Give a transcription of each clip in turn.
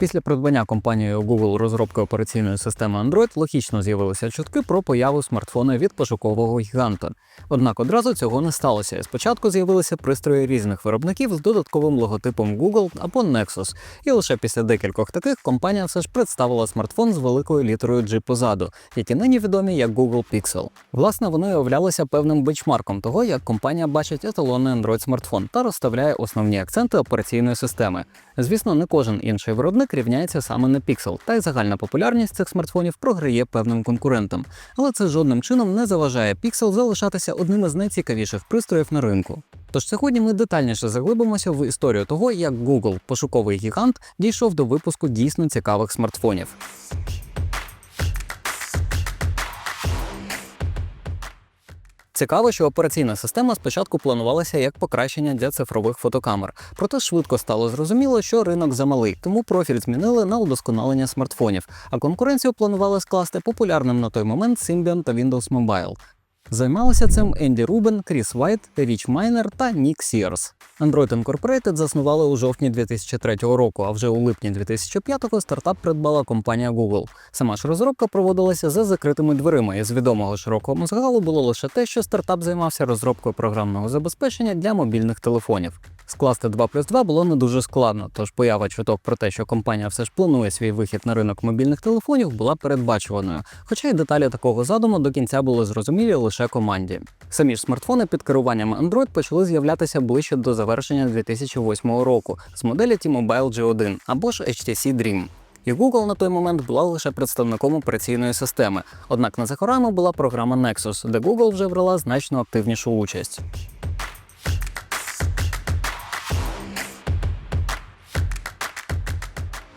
Після придбання компанією Google розробки операційної системи Android логічно з'явилися чутки про появу смартфона від пошукового гіганта. Однак одразу цього не сталося. Спочатку з'явилися пристрої різних виробників з додатковим логотипом Google або Nexus, і лише після декількох таких компанія все ж представила смартфон з великою літерою G позаду, які нині відомі як Google Pixel. Власне, вони являлися певним бенчмарком того, як компанія бачить еталонний Android смартфон та розставляє основні акценти операційної системи. Звісно, не кожен інший виробник рівняється саме на Pixel, та й загальна популярність цих смартфонів програє певним конкурентам. Але це жодним чином не заважає Pixel залишатися одним із найцікавіших пристроїв на ринку. Тож сьогодні ми детальніше заглибимося в історію того, як Google, пошуковий гігант, дійшов до випуску дійсно цікавих смартфонів. Цікаво, що операційна система спочатку планувалася як покращення для цифрових фотокамер, проте швидко стало зрозуміло, що ринок замалий, тому профіль змінили на удосконалення смартфонів, а конкуренцію планували скласти популярним на той момент Symbian та Windows Mobile. Займалися цим Енді Рубен, Кріс Вайт, Річ Майнер та Нік Сірс. Android Incorporated заснували у жовтні 2003 року, а вже у липні 2005-го стартап придбала компанія Google. Сама ж розробка проводилася за закритими дверима, і з відомого широкого мозгалу було лише те, що стартап займався розробкою програмного забезпечення для мобільних телефонів. Скласти 2 плюс 2 було не дуже складно, тож поява чуток про те, що компанія все ж планує свій вихід на ринок мобільних телефонів, була передбачуваною. Хоча й деталі такого задуму до кінця були зрозумілі лише команді. Самі ж смартфони під керуванням Android почали з'являтися ближче до завершення 2008 року з моделі T-Mobile G1 або ж HTC Dream. І Google на той момент була лише представником операційної системи. Однак на захорану була програма Nexus, де Google вже брала значно активнішу участь.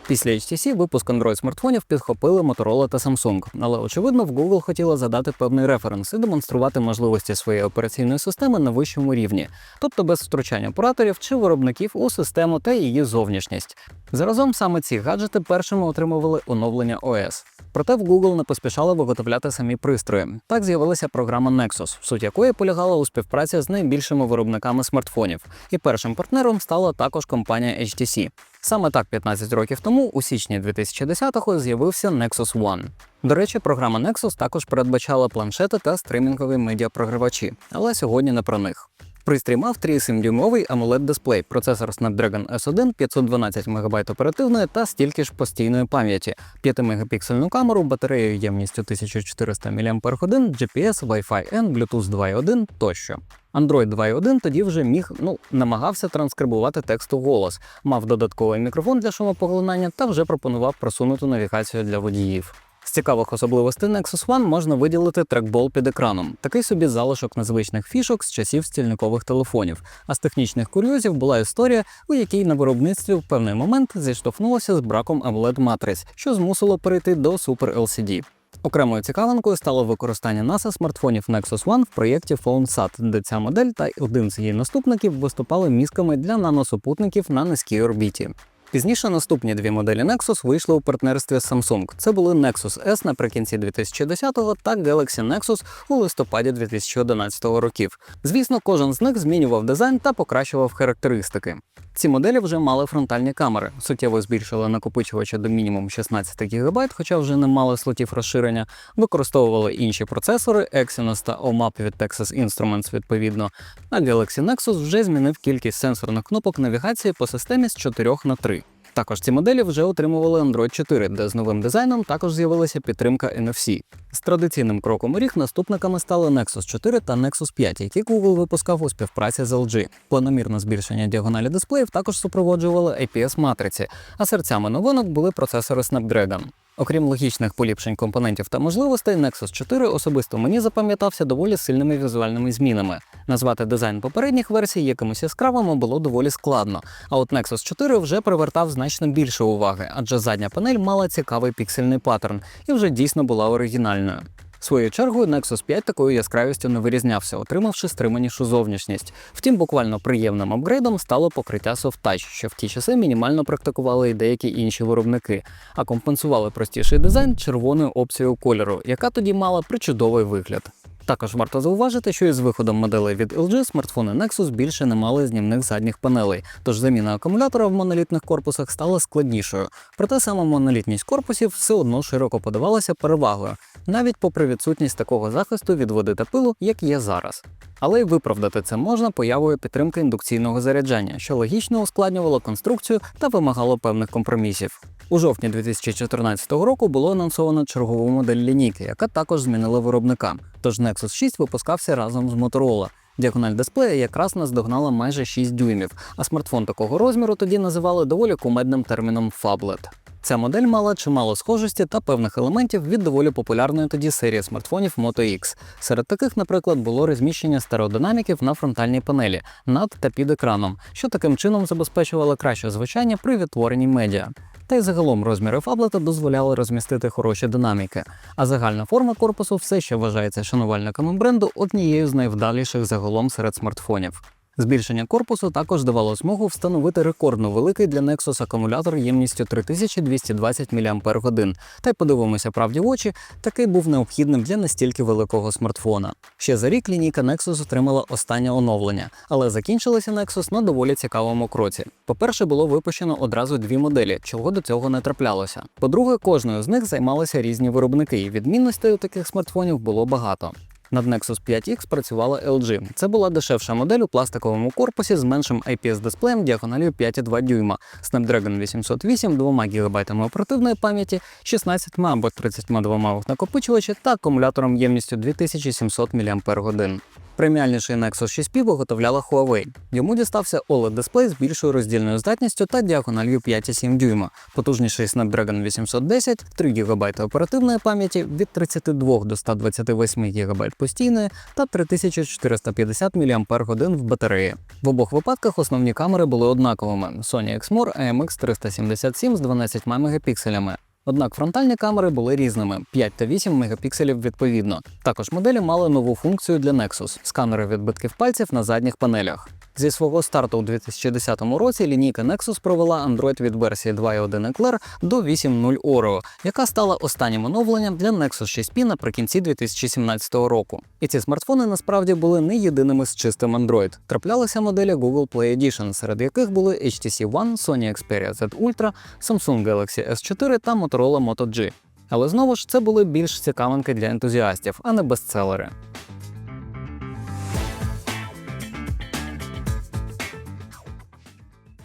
Після HTC випуск Android смартфонів підхопили Motorola та Samsung, але очевидно в Google хотіла задати певний референс і демонструвати можливості своєї операційної системи на вищому рівні, тобто без втручання операторів чи виробників у систему та її зовнішність. Заразом саме ці гаджети першими отримували оновлення OS. Проте в Google не поспішали виготовляти самі пристрої. Так з'явилася програма Nexus, суть якої полягала у співпраці з найбільшими виробниками смартфонів. І першим партнером стала також компанія HTC. Саме так 15 років тому, у січні 2010-го, з'явився Nexus One. До речі, програма Nexus також передбачала планшети та стримінгові медіапрогривачі, але сьогодні не про них. Пристрій мав 3,7-дюймовий AMOLED дисплей, процесор Snapdragon S1, 512 МБ оперативної та стільки ж постійної пам'яті, 5-мегапіксельну камеру, батарею ємністю 1400 мАч, GPS, Wi-Fi N, Bluetooth 2.1 тощо. Android 2.1 тоді вже міг, ну, намагався транскрибувати текст у голос, мав додатковий мікрофон для шумопоглинання та вже пропонував просунуту навігацію для водіїв. Цікавих особливостей Nexus One можна виділити трекбол під екраном, такий собі залишок незвичних фішок з часів стільникових телефонів. А з технічних курйозів була історія, у якій на виробництві в певний момент зіштовхнулося з браком amoled матриць, що змусило перейти до Super LCD. Окремою цікавинкою стало використання NASA смартфонів Nexus One в проєкті PhoneSat, де ця модель та один з її наступників виступали мізками для наносупутників на низькій орбіті. Пізніше наступні дві моделі Nexus вийшли у партнерстві з Samsung. Це були Nexus S наприкінці 2010-го та Galaxy Nexus у листопаді 2011 років. Звісно, кожен з них змінював дизайн та покращував характеристики. Ці моделі вже мали фронтальні камери, суттєво збільшили накопичувача до мінімум 16 ГБ, хоча вже не мали слотів розширення, використовували інші процесори Exynos та OMAP від Texas Instruments відповідно. А Galaxy Nexus вже змінив кількість сенсорних кнопок навігації по системі з 4 на 3. Також ці моделі вже отримували Android 4, де з новим дизайном також з'явилася підтримка NFC. З традиційним кроком у ріг наступниками стали Nexus 4 та Nexus 5, які Google випускав у співпраці з LG. Планомірне збільшення діагоналі дисплеїв також супроводжували IPS-матриці, а серцями новинок були процесори Snapdragon. Окрім логічних поліпшень компонентів та можливостей, Nexus 4 особисто мені запам'ятався доволі сильними візуальними змінами. Назвати дизайн попередніх версій якимось яскравим було доволі складно. А от Nexus 4 вже привертав значно більше уваги, адже задня панель мала цікавий піксельний паттерн і вже дійсно була оригінальною. Своєю чергою Nexus 5 такою яскравістю не вирізнявся, отримавши стриманішу зовнішність. Втім, буквально приємним апгрейдом стало покриття Soft Touch, що в ті часи мінімально практикували і деякі інші виробники, а компенсували простіший дизайн червоною опцією кольору, яка тоді мала причудовий вигляд. Також варто зауважити, що із виходом моделей від LG смартфони Nexus більше не мали знімних задніх панелей, тож заміна акумулятора в монолітних корпусах стала складнішою. Проте саме монолітність корпусів все одно широко подавалася перевагою, навіть попри відсутність такого захисту від води та пилу, як є зараз. Але й виправдати це можна появою підтримки індукційного заряджання, що логічно ускладнювало конструкцію та вимагало певних компромісів. У жовтні 2014 року було анонсовано чергову модель лінійки, яка також змінила виробника. Тож Nexus 6 випускався разом з Motorola. Діагональ дисплея якраз наздогнала майже 6 дюймів, а смартфон такого розміру тоді називали доволі кумедним терміном фаблет. Ця модель мала чимало схожості та певних елементів від доволі популярної тоді серії смартфонів Moto X. Серед таких, наприклад, було розміщення стереодинаміків на фронтальній панелі над та під екраном, що таким чином забезпечувало краще звучання при відтворенні медіа. Та й загалом розміри фаблета дозволяли розмістити хороші динаміки. А загальна форма корпусу все ще вважається шанувальниками бренду однією з найвдаліших загалом серед смартфонів. Збільшення корпусу також давало змогу встановити рекордно великий для Nexus акумулятор ємністю 3220 мАч. Та й подивимося правді в очі, такий був необхідним для настільки великого смартфона. Ще за рік лінійка Nexus отримала останнє оновлення, але закінчилася Nexus на доволі цікавому кроці. По-перше, було випущено одразу дві моделі, чого до цього не траплялося. По-друге, кожною з них займалися різні виробники, і відмінностей у таких смартфонів було багато. Над Nexus 5X працювала LG. Це була дешевша модель у пластиковому корпусі з меншим IPS-дисплеєм діагоналю 5,2 дюйма, Snapdragon 808, 2 ГБ оперативної пам'яті, 16 або 32 накопичувачі та акумулятором ємністю 2700 мАч. Преміальніший Nexus 6P виготовляла Huawei. Йому дістався OLED-дисплей з більшою роздільною здатністю та діагональю 5,7 дюйма, потужніший Snapdragon 810, 3 ГБ оперативної пам'яті від 32 до 128 ГБ постійної та 3450 мАч в батареї. В обох випадках основні камери були однаковими: Sony Exmor AMX 377 з 12 мегапікселями. Однак фронтальні камери були різними 5 та 8 мегапікселів відповідно. Також моделі мали нову функцію для Nexus сканери відбитків пальців на задніх панелях. Зі свого старту у 2010 році лінійка Nexus провела Android від версії 2.1 Eclair до 8.0 Oreo, яка стала останнім оновленням для Nexus 6P наприкінці 2017 року. І ці смартфони насправді були не єдиними з чистим Android. Траплялися моделі Google Play Edition, серед яких були HTC One, Sony Xperia Z Ultra, Samsung Galaxy S4 та Motorola Moto G. Але знову ж це були більш цікавинки для ентузіастів, а не бестселери.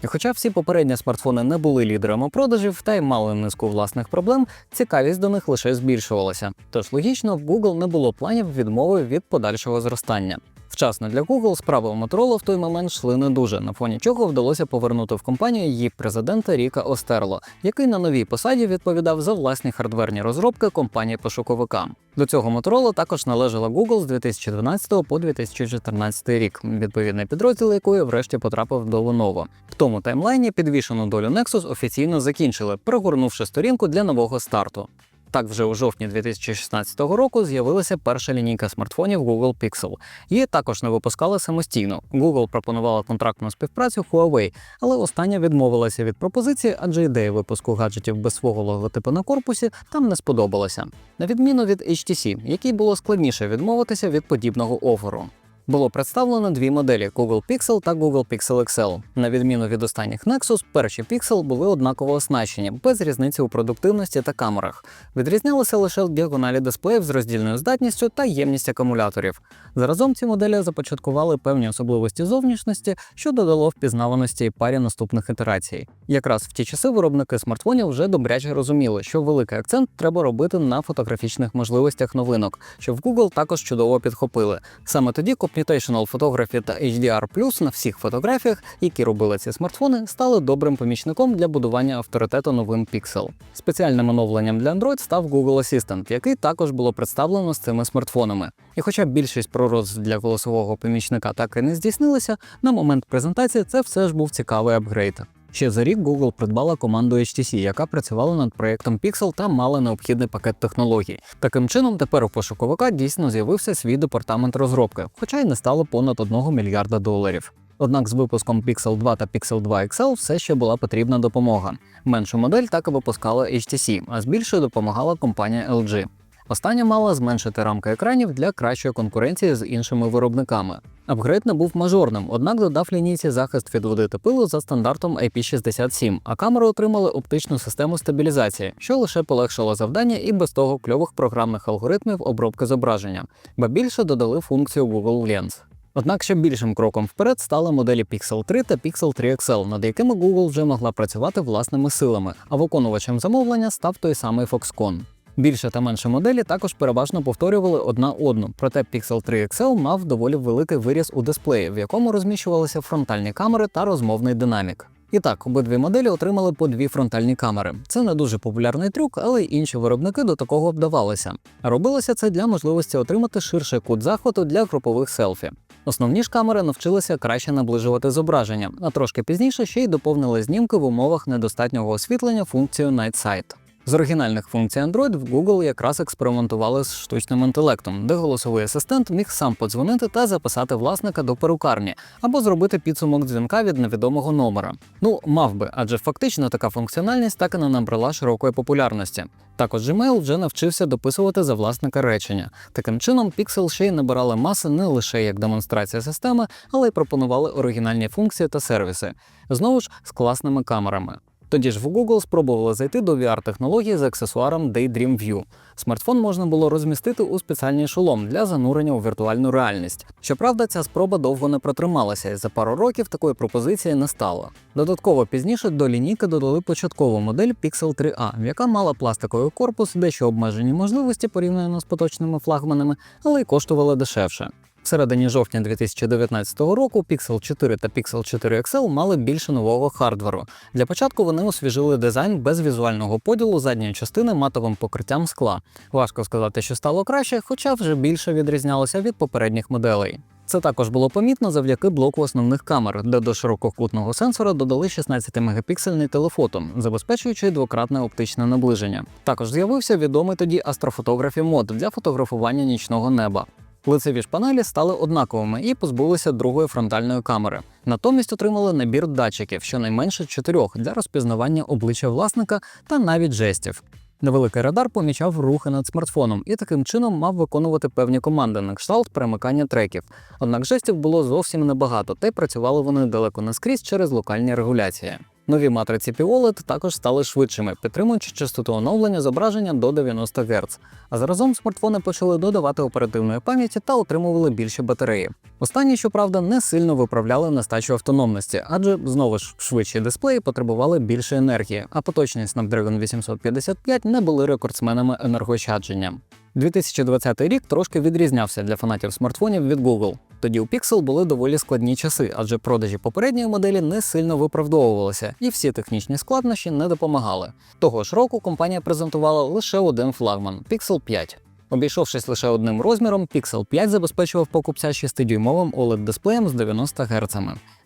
Хоча всі попередні смартфони не були лідерами продажів та й мали низку власних проблем, цікавість до них лише збільшувалася. Тож логічно, в Google не було планів відмови від подальшого зростання. Вчасно для Google справи у Motorola в той момент йшли не дуже, на фоні чого вдалося повернути в компанію її президента Ріка Остерло, який на новій посаді відповідав за власні хардверні розробки компанії пошуковика. До цього Motorola також належала Google з 2012 по 2014 рік, відповідний підрозділ якої врешті потрапив до Lenovo. В тому таймлайні підвішену долю Nexus офіційно закінчили, пригорнувши сторінку для нового старту. Так, вже у жовтні 2016 року з'явилася перша лінійка смартфонів Google Pixel. Її також не випускали самостійно. Google пропонувала контрактну співпрацю Huawei, але остання відмовилася від пропозиції, адже ідея випуску гаджетів без свого логотипу на корпусі там не сподобалася. На відміну від HTC, якій було складніше відмовитися від подібного оферу. Було представлено дві моделі Google Pixel та Google Pixel XL. На відміну від останніх Nexus, перші Pixel були однаково оснащені, без різниці у продуктивності та камерах. Відрізнялися лише діагоналі дисплеїв з роздільною здатністю та ємність акумуляторів. Заразом ці моделі започаткували певні особливості зовнішності, що додало впізнаваності і парі наступних ітерацій. Якраз в ті часи виробники смартфонів вже добряче розуміли, що великий акцент треба робити на фотографічних можливостях новинок, що в Google також чудово підхопили. Саме тоді Computational Photography та HDR на всіх фотографіях, які робили ці смартфони, стали добрим помічником для будування авторитету новим Pixel. Спеціальним оновленням для Android став Google Assistant, який також було представлено з цими смартфонами. І хоча більшість пророцтв для голосового помічника так і не здійснилися, на момент презентації це все ж був цікавий апгрейд. Ще за рік Google придбала команду HTC, яка працювала над проєктом Pixel та мала необхідний пакет технологій. Таким чином, тепер у пошуковика дійсно з'явився свій департамент розробки, хоча й не стало понад 1 мільярда доларів. Однак з випуском Pixel 2 та Pixel 2 XL все ще була потрібна допомога. Меншу модель так і випускала HTC, а з більшою допомагала компанія LG. Остання мала зменшити рамки екранів для кращої конкуренції з іншими виробниками. Апгрейд не був мажорним, однак додав лінійці захист від води та пилу за стандартом IP67, а камери отримали оптичну систему стабілізації, що лише полегшило завдання і без того кльових програмних алгоритмів обробки зображення, ба більше додали функцію Google Lens. Однак ще більшим кроком вперед стали моделі Pixel 3 та Pixel 3 XL, над якими Google вже могла працювати власними силами, а виконувачем замовлення став той самий Foxconn. Більше та менше моделі також переважно повторювали одна одну, проте Pixel 3 XL мав доволі великий виріз у дисплеї, в якому розміщувалися фронтальні камери та розмовний динамік. І так, обидві моделі отримали по дві фронтальні камери. Це не дуже популярний трюк, але й інші виробники до такого вдавалися. Робилося це для можливості отримати ширший кут захвату для групових селфі. Основні ж камери навчилися краще наближувати зображення, а трошки пізніше ще й доповнили знімки в умовах недостатнього освітлення функцію Night Sight. З оригінальних функцій Android в Google якраз експериментували з штучним інтелектом, де голосовий асистент міг сам подзвонити та записати власника до перукарні або зробити підсумок дзвінка від невідомого номера. Ну, мав би, адже фактично така функціональність так і не набрала широкої популярності. Також Gmail вже навчився дописувати за власника речення. Таким чином, Pixel ще й набирали маси не лише як демонстрація системи, але й пропонували оригінальні функції та сервіси, знову ж з класними камерами. Тоді ж в Google спробували зайти до VR-технології з аксесуаром Daydream View. Смартфон можна було розмістити у спеціальний шолом для занурення у віртуальну реальність. Щоправда, ця спроба довго не протрималася, і за пару років такої пропозиції не стало. Додатково пізніше до лінійки додали початкову модель Pixel 3a, яка мала пластиковий корпус, дещо обмежені можливості порівняно з поточними флагманами, але й коштувала дешевше. В середині жовтня 2019 року Pixel 4 та Pixel 4 XL мали більше нового хардверу. Для початку вони освіжили дизайн без візуального поділу задньої частини матовим покриттям скла. Важко сказати, що стало краще, хоча вже більше відрізнялося від попередніх моделей. Це також було помітно завдяки блоку основних камер, де до ширококутного сенсора додали 16-мегапіксельний телефото, забезпечуючи двократне оптичне наближення. Також з'явився відомий тоді астрофотографі мод для фотографування нічного неба. Лицеві ж панелі стали однаковими і позбулися другої фронтальної камери. Натомість отримали набір датчиків, щонайменше чотирьох для розпізнавання обличчя власника та навіть жестів. Невеликий радар помічав рухи над смартфоном і таким чином мав виконувати певні команди на кшталт перемикання треків. Однак жестів було зовсім небагато, та й працювали вони далеко не скрізь через локальні регуляції. Нові матриці POLED також стали швидшими, підтримуючи частоту оновлення зображення до 90 Гц. А заразом смартфони почали додавати оперативної пам'яті та отримували більше батареї. Останні, щоправда, не сильно виправляли нестачу автономності, адже знову ж швидші дисплеї потребували більше енергії, а поточні Snapdragon 855 не були рекордсменами енергоощадження. 2020 рік трошки відрізнявся для фанатів смартфонів від Google. Тоді у Pixel були доволі складні часи, адже продажі попередньої моделі не сильно виправдовувалися, і всі технічні складнощі не допомагали. Того ж року компанія презентувала лише один флагман Pixel 5. Обійшовшись лише одним розміром, Pixel 5 забезпечував покупця 6-дюймовим OLED-дисплеєм з 90 Гц,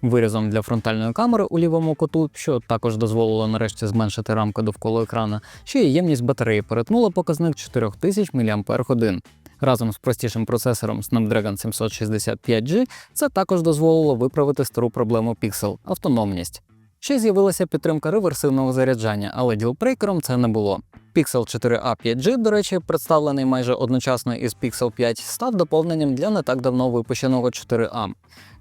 вирізом для фронтальної камери у лівому куту, що також дозволило нарешті зменшити рамку довкола екрана, ще й ємність батареї перетнула показник 4000 мАч. Разом з простішим процесором Snapdragon 765G це також дозволило виправити стару проблему Pixel – автономність. Ще з'явилася підтримка реверсивного заряджання, але ділбрейкером це не було. Pixel 4a 5G, до речі, представлений майже одночасно із Pixel 5, став доповненням для не так давно випущеного 4a.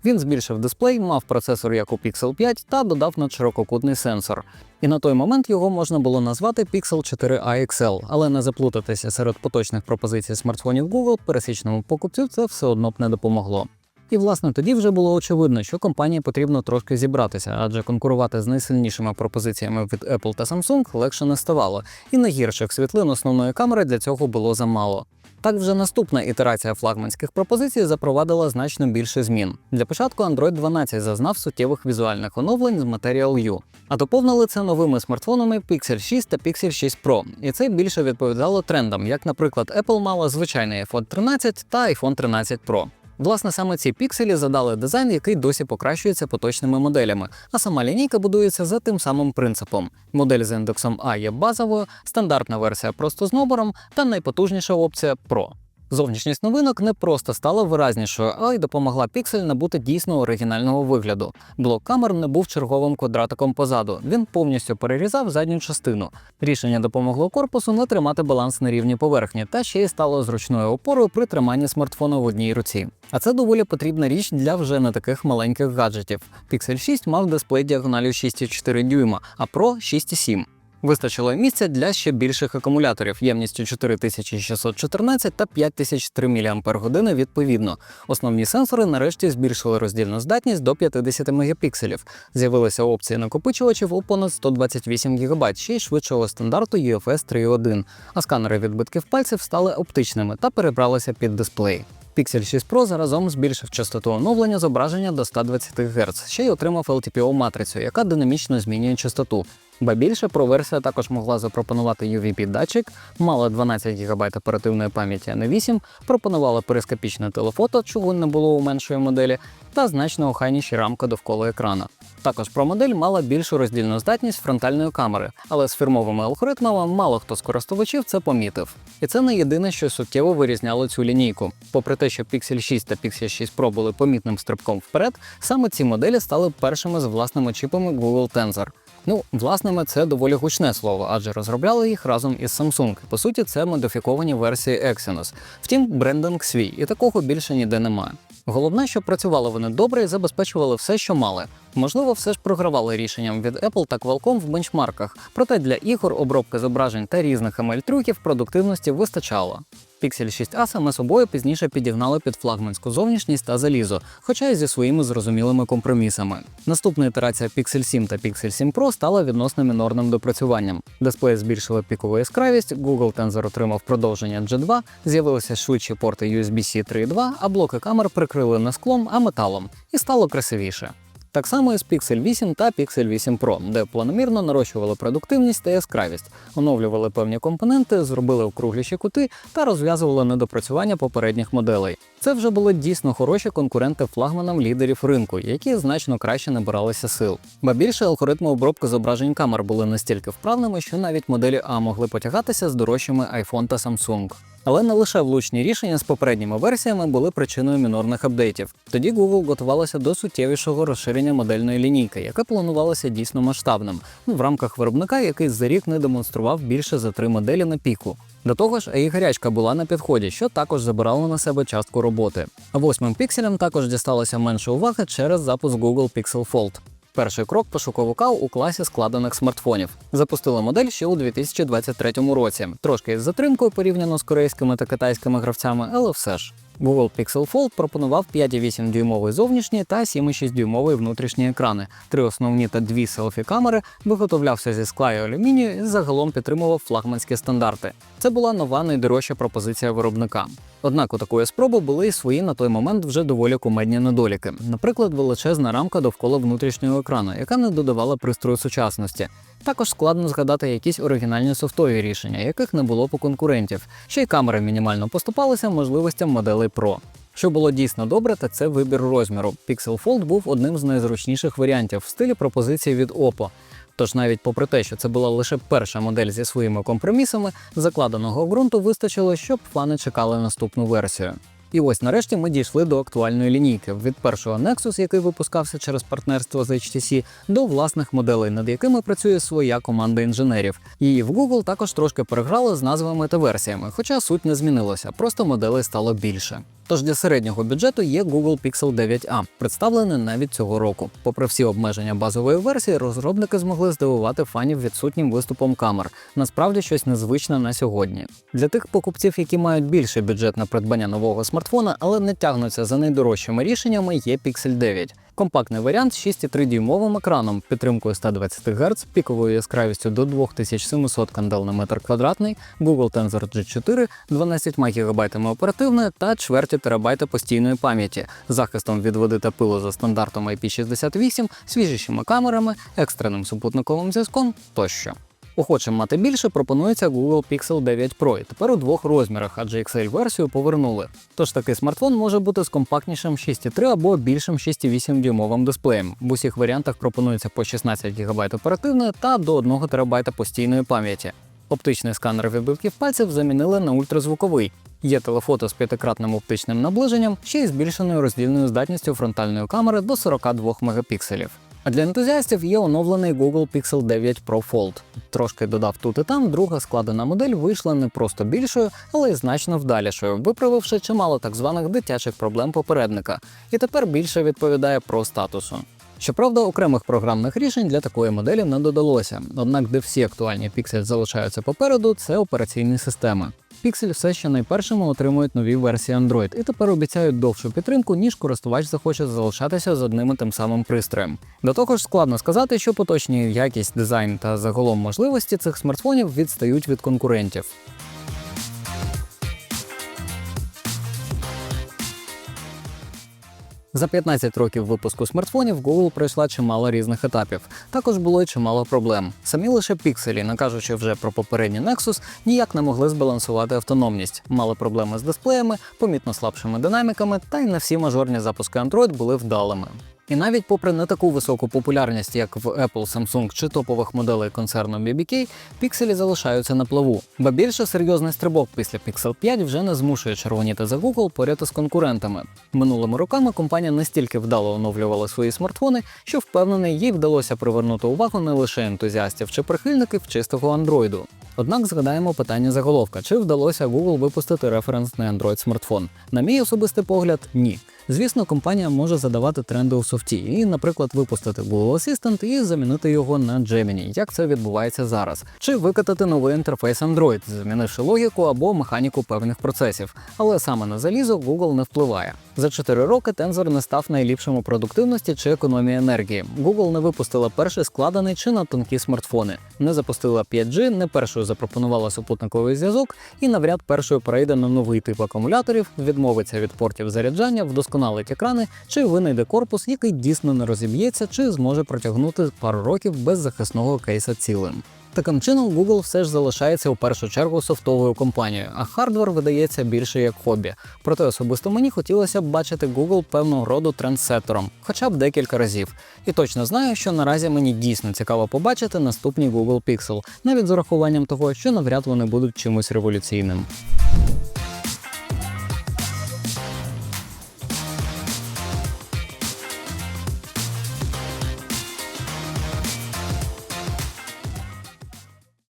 Він збільшив дисплей, мав процесор як у Pixel 5 та додав надширококутний сенсор. І на той момент його можна було назвати Pixel 4a XL, але не заплутатися серед поточних пропозицій смартфонів Google пересічному покупцю це все одно б не допомогло. І власне тоді вже було очевидно, що компанії потрібно трошки зібратися, адже конкурувати з найсильнішими пропозиціями від Apple та Samsung легше не ставало, і найгірших світлин основної камери для цього було замало. Так вже наступна ітерація флагманських пропозицій запровадила значно більше змін. Для початку Android 12 зазнав суттєвих візуальних оновлень з Material U, а доповнили це новими смартфонами Pixel 6 та Pixel 6 Pro. І це більше відповідало трендам, як, наприклад, Apple мала звичайний iPhone 13 та iPhone 13 Pro. Власне, саме ці пікселі задали дизайн, який досі покращується поточними моделями, а сама лінійка будується за тим самим принципом. Модель з індексом А є базовою, стандартна версія просто з набором та найпотужніша опція Pro. Зовнішність новинок не просто стала виразнішою, а й допомогла піксель набути дійсно оригінального вигляду. Блок камер не був черговим квадратиком позаду. Він повністю перерізав задню частину. Рішення допомогло корпусу не тримати баланс на рівні поверхні, та ще й стало зручною опорою при триманні смартфона в одній руці. А це доволі потрібна річ для вже не таких маленьких гаджетів. Pixel 6 мав дисплей діагоналю 6,4 дюйма, а Pro 6,7. Вистачило місця для ще більших акумуляторів ємністю 4614 та 5003 мАч відповідно. Основні сенсори нарешті збільшили роздільну здатність до 50 мегапікселів. З'явилися опції накопичувачів у понад 128 ГБ, ще й швидшого стандарту UFS 3.1, а сканери відбитків пальців стали оптичними та перебралися під дисплей. Pixel 6 Pro заразом збільшив частоту оновлення зображення до 120 Гц, ще й отримав LTPO-матрицю, яка динамічно змінює частоту. Ба більше Pro-версія також могла запропонувати UVP-датчик, мала 12 ГБ оперативної пам'яті, а не 8, пропонувала перископічне телефото, чого не було у меншої моделі, та значно охайніші рамки довкола екрана. Також Pro модель мала більшу роздільну здатність фронтальної камери, але з фірмовими алгоритмами мало хто з користувачів це помітив. І це не єдине, що суттєво вирізняло цю лінійку. Попри те, що Pixel 6 та Pixel 6 Pro були помітним стрибком вперед, саме ці моделі стали першими з власними чіпами Google Tensor. Ну, власними це доволі гучне слово, адже розробляли їх разом із Samsung. По суті, це модифіковані версії Exynos. Втім, брендинг свій, і такого більше ніде немає. Головне, щоб працювали вони добре і забезпечували все, що мали. Можливо, все ж програвали рішенням від Apple та Qualcomm в бенчмарках, проте для ігор, обробки зображень та різних ML-трюків продуктивності вистачало. Pixel 6a саме собою пізніше підігнали під флагманську зовнішність та залізо, хоча й зі своїми зрозумілими компромісами. Наступна ітерація Pixel 7 та Pixel 7 Pro стала відносно мінорним допрацюванням. Дисплей збільшили пікову яскравість, Google Tensor отримав продовження G2, з'явилися швидші порти USB-C 3.2, а блоки камер прикрили не склом, а металом, і стало красивіше. Так само і з Pixel 8 та Pixel 8 Pro, де планомірно нарощували продуктивність та яскравість, оновлювали певні компоненти, зробили округліші кути та розв'язували недопрацювання попередніх моделей. Це вже були дійсно хороші конкуренти флагманам лідерів ринку, які значно краще набиралися сил. Ба більше алгоритми обробки зображень камер були настільки вправними, що навіть моделі А могли потягатися з дорожчими iPhone та Samsung. Але не лише влучні рішення з попередніми версіями були причиною мінорних апдейтів. Тоді Google готувалося до суттєвішого розширення модельної лінійки, яке планувалося дійсно масштабним, ну, в рамках виробника, який за рік не демонстрував більше за три моделі на піку. До того ж, і гарячка була на підході, що також забирало на себе частку роботи. А восьмим пікселям також дісталося менше уваги через запуск Google Pixel Fold. Перший крок пошуковика у класі складених смартфонів. Запустили модель ще у 2023 році. Трошки із затримкою порівняно з корейськими та китайськими гравцями, але все ж. Google Pixel Fold пропонував 5,8 дюймовий зовнішній та 7,6 дюймовий внутрішні екрани, три основні та дві селфі камери, виготовлявся зі скла і алюмінію і загалом підтримував флагманські стандарти. Це була нова найдорожча пропозиція виробника. Однак у такої спроби були і свої на той момент вже доволі кумедні недоліки. Наприклад, величезна рамка довкола внутрішнього екрану, яка не додавала пристрою сучасності. Також складно згадати якісь оригінальні софтові рішення, яких не було по конкурентів. Ще й камери мінімально поступалися можливостям моделей Pro. Що було дійсно добре, та це вибір розміру. Pixel Fold був одним з найзручніших варіантів в стилі пропозиції від Oppo. Тож навіть попри те, що це була лише перша модель зі своїми компромісами, закладеного ґрунту вистачило, щоб фани чекали наступну версію. І ось нарешті ми дійшли до актуальної лінійки від першого Nexus, який випускався через партнерство з HTC, до власних моделей, над якими працює своя команда інженерів. Її в Google також трошки переграли з назвами та версіями, хоча суть не змінилася, просто моделей стало більше. Тож для середнього бюджету є Google Pixel 9a, представлений навіть цього року. Попри всі обмеження базової версії, розробники змогли здивувати фанів відсутнім виступом камер. Насправді щось незвичне на сьогодні. Для тих покупців, які мають більший бюджет на придбання нового смартфона, але не тягнуться за найдорожчими рішеннями, є Pixel 9. Компактний варіант з 6,3 дюймовим екраном, підтримкою 120 Гц, піковою яскравістю до 2700 кандел на метр квадратний, Google Tensor G4, 12 ГБ оперативної та чверті терабайта постійної пам'яті, захистом від води та пилу за стандартом IP68, свіжішими камерами, екстреним супутниковим зв'язком тощо. Охочим мати більше пропонується Google Pixel 9 Pro, і тепер у двох розмірах, адже XL-версію повернули. Тож такий смартфон може бути з компактнішим 6,3 або більшим 6,8 дюймовим дисплеєм. В усіх варіантах пропонується по 16 ГБ оперативної та до 1 ТБ постійної пам'яті. Оптичний сканер відбитків пальців замінили на ультразвуковий. Є телефото з п'ятикратним оптичним наближенням, ще й збільшеною роздільною здатністю фронтальної камери до 42 мегапікселів. А для ентузіастів є оновлений Google Pixel 9 Pro Fold. Трошки додав тут і там, друга складена модель вийшла не просто більшою, але й значно вдалішою, виправивши чимало так званих дитячих проблем попередника, і тепер більше відповідає про статусу. Щоправда, окремих програмних рішень для такої моделі не додалося. Однак, де всі актуальні Pixel залишаються попереду, це операційні системи. Pixel все ще найпершими отримують нові версії Android і тепер обіцяють довшу підтримку, ніж користувач захоче залишатися з одним і тим самим пристроєм. До того ж, складно сказати, що поточні якість, дизайн та загалом можливості цих смартфонів відстають від конкурентів. За 15 років випуску смартфонів Google пройшла чимало різних етапів. Також було й чимало проблем. Самі лише пікселі, не кажучи вже про попередній Nexus, ніяк не могли збалансувати автономність. Мали проблеми з дисплеями, помітно слабшими динаміками, та й не всі мажорні запуски Android були вдалими. І навіть попри не таку високу популярність, як в Apple, Samsung чи топових моделей концерну BBK, пікселі залишаються на плаву. Ба більше серйозний стрибок після Pixel 5 вже не змушує червоніти за Google поряд із конкурентами. Минулими роками компанія настільки вдало оновлювала свої смартфони, що впевнений, їй вдалося привернути увагу не лише ентузіастів чи прихильників чистого андроїду. Однак згадаємо питання заголовка: чи вдалося Google випустити референсний Android смартфон? На мій особистий погляд, ні. Звісно, компанія може задавати тренди у софті і, наприклад, випустити Google Assistant і замінити його на Gemini, як це відбувається зараз, чи викатати новий інтерфейс Android, замінивши логіку або механіку певних процесів. Але саме на залізо Google не впливає. За 4 роки Tensor не став найліпшим у продуктивності чи економії енергії. Google не випустила перший складений чи на тонкі смартфони, не запустила 5G, не першою запропонувала супутниковий зв'язок і навряд першою перейде на новий тип акумуляторів, відмовиться від портів заряджання, вдосконалить екрани чи винайде корпус, який дійсно не розіб'ється, чи зможе протягнути пару років без захисного кейса цілим. Таким чином, Google все ж залишається у першу чергу софтовою компанією, а хардвер видається більше як хобі. Проте особисто мені хотілося б бачити Google певного роду трендсеттером, хоча б декілька разів. І точно знаю, що наразі мені дійсно цікаво побачити наступні Google Pixel, навіть з урахуванням того, що навряд вони будуть чимось революційним.